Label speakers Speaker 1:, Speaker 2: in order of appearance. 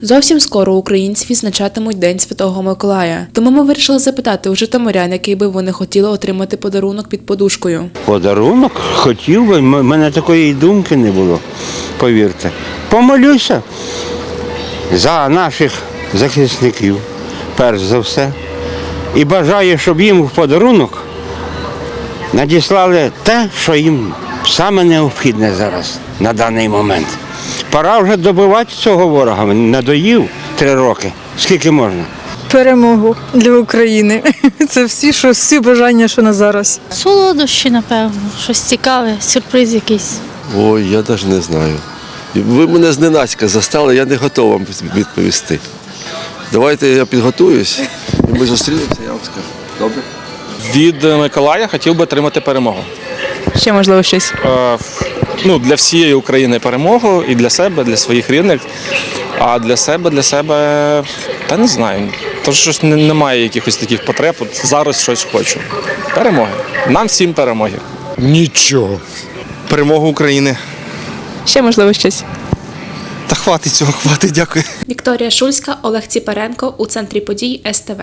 Speaker 1: Зовсім скоро українці відзначатимуть День Святого Миколая. Тому ми вирішили запитати у житомирян, який би вони хотіли отримати подарунок під подушкою.
Speaker 2: Подарунок хотів би, в мене такої думки не було, повірте. Помолюся за наших захисників, перш за все. І бажаю, щоб їм в подарунок надіслали те, що їм саме необхідне зараз, на даний момент. Пора вже добивати цього ворога. Він Надоїв три роки. Скільки можна?
Speaker 3: перемогу для України. Це всі, що всі бажання, що на зараз.
Speaker 4: Солодощі, напевно, щось цікаве, сюрприз якийсь.
Speaker 5: Ой, я навіть не знаю. Ви мене зненацька застали, я не готовий вам відповісти. Давайте я підготуюсь і ми зустрінемося, я вам скажу. Добре?
Speaker 6: Від Миколая хотів би отримати перемогу.
Speaker 1: Ще можливо щось.
Speaker 6: Е, ну, для всієї України перемогу і для себе, для своїх рідних. А для себе, для себе, та не знаю. Тож щось немає якихось таких потреб. От зараз щось хочу. Перемоги. Нам всім перемоги.
Speaker 7: Нічого. Перемогу України.
Speaker 1: Ще можливо щось.
Speaker 7: Та хватить цього, хватить, дякую.
Speaker 1: Вікторія Шульська, Олег Ціпаренко у центрі подій СТВ.